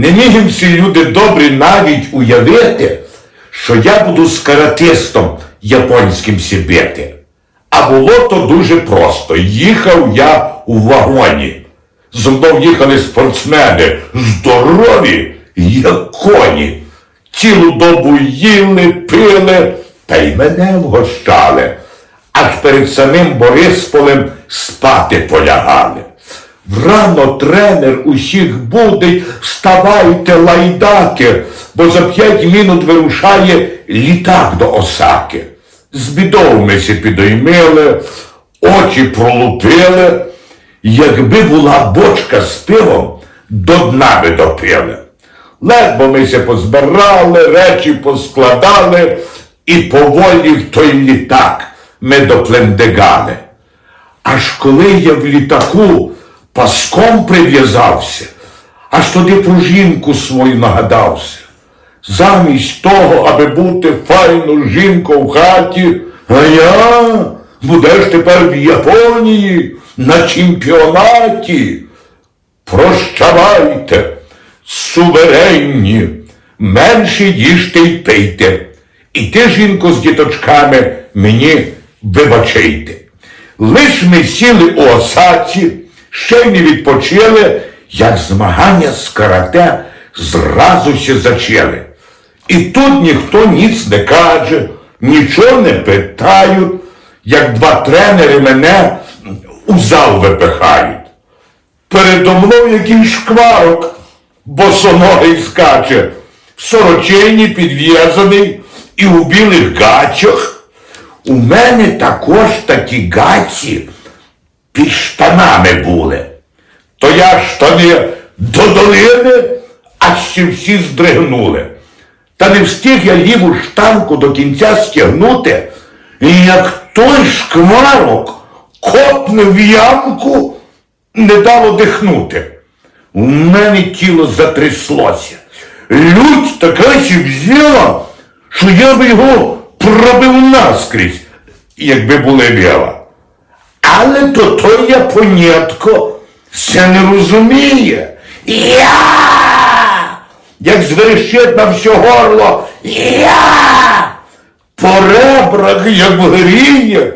Не міг всі люди добрі навіть уявити, що я буду з каратистом японським сібити. А було то дуже просто. Їхав я у вагоні. Зо мною їхали спортсмени, здорові, як коні. Цілу добу їли, пили, та й мене вгощали. Аж перед самим Борисполем спати полягали. Врано тренер усіх будить, вставайте, лайдаки, бо за п'ять минут вирушає літак до Осаки. З бідов ми сі підоймили, очі пролупили, якби була бочка з пивом, до дна би допили. Ледве ми се позбирали, речі поскладали, і поволі в той літак ми доплендегали. Аж коли я в літаку паском прив'язався, аж тоді про жінку свою нагадався. Замість того, аби бути файну жінкою в хаті, а я будеш тепер в Японії на чемпіонаті. Прощавайте, суверенні, менше їжте й пийте. І ти, жінко, з діточками, мені вибачайте. Лиш ми сіли у осаці, ще й не відпочили, як змагання з карате зразу ще зачали. І тут ніхто ніц не каже, нічого не питають, як два тренери мене у зал випихають. Передо мною якийсь шкварок, босоногий скаче, в сорочині підв'язаний і у білих гачах. У мене також такі гаці під штанами були. То я штани до долини, аж ще всі здригнули. Та не встиг я ліву штанку до кінця стягнути, і як той шкварок копне в ямку, не дало дихнути. У мене тіло затряслося. Лють така сі взяла, що я б його пробив наскрізь, якби були віла. Але то той японятко все не розуміє. Я! Як зверещить на все горло. Я! По ребрах, як гріє,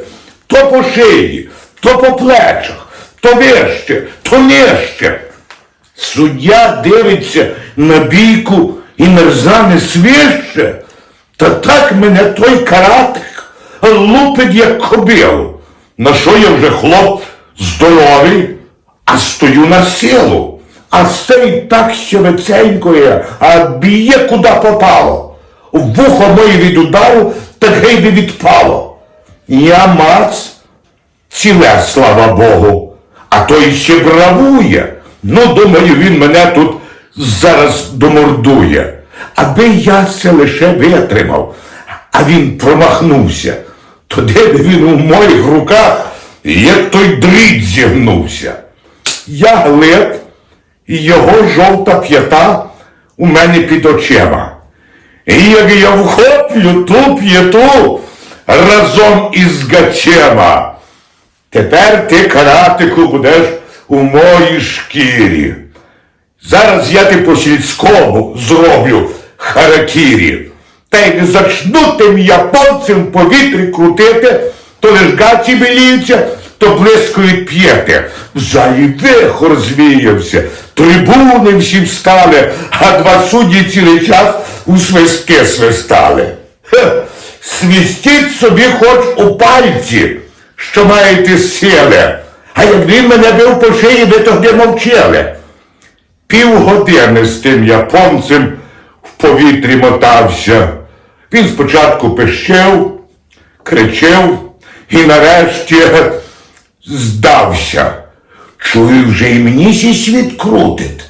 то по шиї, то по плечах, то вище, то нижче. Суддя дивиться на бійку і мерзане свище, та так мене той каратик лупить, як кобилу. На що я вже хлоп здоровий, а стою на силу. А цей так щевеценькує, а б'є куди попало. Вухо моє від удару так гей би відпало. Я мац, ціле, слава Богу, а той ще бравує. Ну, думаю, він мене тут зараз домордує. Аби я це лише витримав, а він промахнувся, то де він у моїх руках, як той дріт зігнувся. Я глиб, і його жовта п'ята у мене під очима. І як я вхоплю ту п'яту разом із гачема. Тепер ти, каратику, будеш у моїй шкірі. Зараз я ти по-сільському зроблю харакірі. Та як зачну тим японцем повітрі крутити, то лиш гаці біліються, то блискують п'єти. В залі вихор звіявся, трибуни всі встали, а два судді цілий час у свистки свистали. Хе, свистіть собі хоч у пальці, що маєте сили. А як він мене бив по шиї, ви тоді мовчали. Півгодини з тим японцем в повітрі мотався. Він спочатку пищив, кричив і нарешті здався. Чую, вже і мені сій світ крутить.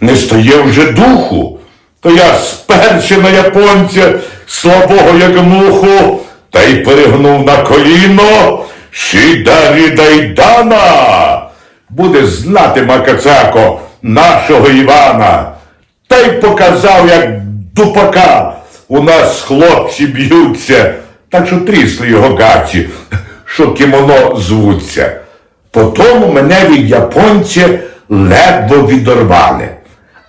Не стає вже духу. То я сперся на японця слабого, як муху, та й перегнув на коліно. Шідарі дайдана! Буде знати Макацако нашого Івана. Та й показав, як дупака у нас хлопці б'ються, так що трісли його гаці, що кімоно звуться. Потому мене від японця ледве відорвали.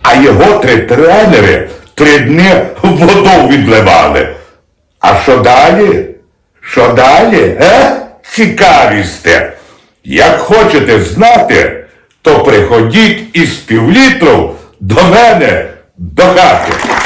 а його три тренери три дні воду відливали. А що далі? Що далі? Е? Цікавісте. Як хочете знати, то приходіть із півлітру до мене до хати.